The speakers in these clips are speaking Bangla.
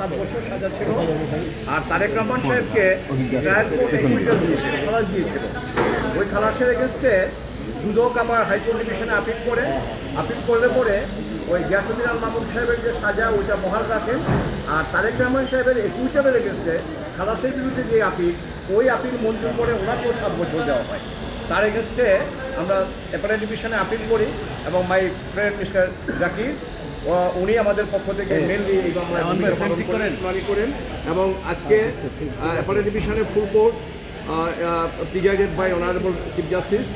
সাত বছর সাজা ছিল। আর তারেক রহমান সাহেবকে ট্রায়াল কোর্ট দিয়েছিল, খালাস দিয়েছিল। ওই খালাসের এগেনস্টে দুদক আবার হাইকোর্ট ডিভিশনে আপিল করে। আপিল করলে পরে ওই গিয়াসুদ্দিন আল মামুন সাহেবের যে সাজা, ওইটা বহাল রাখেন আর তারেক রহমান সাহেবের একুইটালের এগেনস্টে খালাসের বিরুদ্ধে যে আপিল ওই আপিল মঞ্জুর করে ওনাকেও সাত বছর দেওয়া হয়। তার এগেনস্টে আমরা অ্যাপারেট ডিভিশনে আপিল করি এবং মাই ফ্রেন্ড মিস্টার জাকির উনি আমাদের পক্ষ থেকে মেনলি এই মামলায় করেন। শুনানি করেন এবং আজকে অ্যাপারেট ডিভিশনের full court presided by honourable chief justice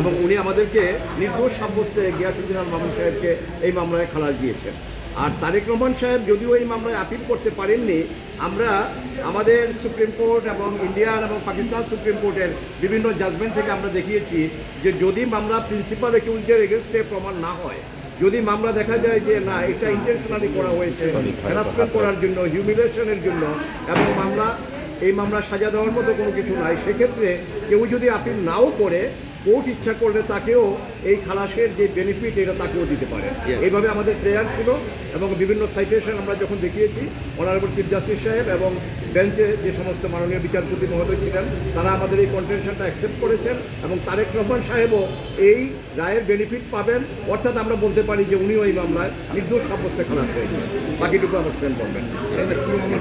এবং উনি আমাদেরকে নির্দোষ সাব্যস্তে গিয়াসুদ্দিন আল মামুন সাহেবকে এই মামলায় খালাস দিয়েছেন। আর তারেক রহমান সাহেব যদিও এই মামলায় আপিল করতে পারেননি আমরা আমাদের সুপ্রিম কোর্ট এবং ইন্ডিয়ান এবং পাকিস্তান সুপ্রিম কোর্টের বিভিন্ন জাজমেন্ট থেকে আমরা দেখিয়েছি যে যদি মামলা প্রিন্সিপাল একিউজের এগেনস্টে প্রমাণ না হয় যদি মামলা দেখা যায় যে না এটা ইন্টেনশনালি করা হয়েছে হ্যারাসমেন্ট করার জন্য হিউমিলেশনের জন্য এবং মামলা এই মামলা সাজা দেওয়ার মতো কোনো কিছু নাই সেক্ষেত্রে কেউ যদি আপিল নাও করে কোর্ট ইচ্ছা করলে তাকেও এই খালাসের যে বেনিফিট এটা তাকেও দিতে পারে। এইভাবে আমাদের প্রেয়ার ছিল এবং বিভিন্ন সাইটেশন আমরা যখন দেখিয়েছি অনারেবল চিফ জাস্টিস সাহেব এবং বেঞ্চে যে সমস্ত মাননীয় বিচারপতি মহোদয় ছিলেন তারা আমাদের এই কন্টেনশনটা অ্যাকসেপ্ট করেছেন এবং তারেক রহমান সাহেবও এই রায়ের বেনিফিট পাবেন। অর্থাৎ আমরা বলতে পারি যে উনিও এই মামলায় নির্দোষ সাব্যস্ত খালাস হয়েছে বাকিটুকু আমার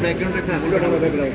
ব্যাকগ্রাউন্ড একটা আমার background।